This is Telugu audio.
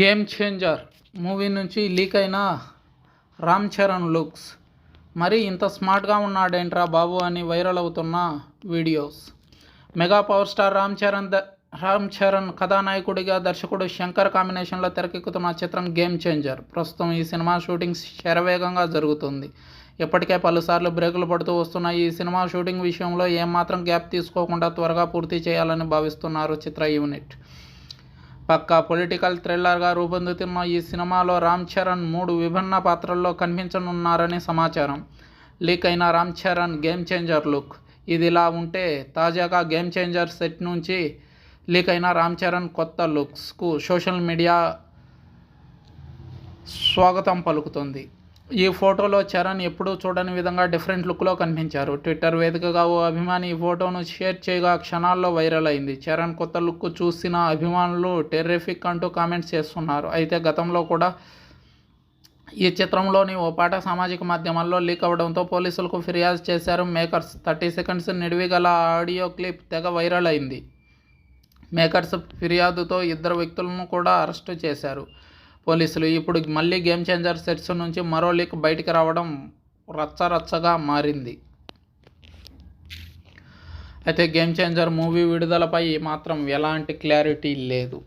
గేమ్ చేంజర్ మూవీ నుంచి లీక్ అయిన రామ్ చరణ్ లుక్స్ మరి ఇంత స్మార్ట్గా ఉన్నాడేంట్రా బాబు అని వైరల్ అవుతున్న videos mega power star Ram Charan the Ram Charan కథానాయకుడిగా దర్శకుడు శంకర్ కాంబినేషన్లో తెరకెక్కుతున్న చిత్రం గేమ్ చేంజర్ ప్రస్తుతం ఈ సినిమా షూటింగ్ శరవేగంగా జరుగుతుంది. ఇప్పటికే పలుసార్లు బ్రేకులు పడుతూ వస్తున్న ఈ సినిమా షూటింగ్ విషయంలో ఏమాత్రం గ్యాప్ తీసుకోకుండా త్వరగా పూర్తి చేయాలని భావిస్తున్నారు చిత్ర యూనిట్ పక్కా పొలిటికల్ థ్రిల్లర్గా రూపొందుతున్న ఈ సినిమాలో రామ్ చరణ్ మూడు విభిన్న పాత్రల్లో కనిపించనున్నారని సమాచారం. లీక్ అయిన Ram Charan game changer look. ఇది ఇలా ఉంటే తాజాగా గేమ్ చేంజర్ సెట్ నుంచి లీక్ అయిన రామ్ చరణ్ కొత్త లుక్స్కు సోషల్ మీడియా స్వాగతం పలుకుతుంది. ఈ ఫోటోలో చరణ్ ఎప్పుడూ చూడని విధంగా డిఫరెంట్ లుక్లో కనిపించారు. ట్విట్టర్ వేదికగా ఓ అభిమాని ఈ ఫోటోను షేర్ చేయగా క్షణాల్లో వైరల్ అయింది. చరణ్ కొత్త లుక్ చూసిన అభిమానులు టెర్రిఫిక్ అంటూ కామెంట్స్ చేస్తున్నారు. అయితే గతంలో కూడా ఈ చిత్రంలోని ఓ పాట సామాజిక మాధ్యమాల్లో లీక్ అవడంతో పోలీసులకు ఫిర్యాదు చేశారు మేకర్స్. థర్టీ సెకండ్స్ నిడివి గల ఆడియో క్లిప్ తెగ వైరల్ అయింది. మేకర్స్ ఫిర్యాదుతో ఇద్దరు వ్యక్తులను కూడా అరెస్టు చేశారు. పోలీసులు. ఇప్పుడు మళ్ళీ గేమ్ చేంజర్ సెట్స్ నుంచి మరో లీక్ బయటికి రావడం రచ్చరచ్చగా మారింది. అయితే గేమ్ చేంజర్ మూవీ విడుదలపై మాత్రం ఎలాంటి క్లారిటీ లేదు.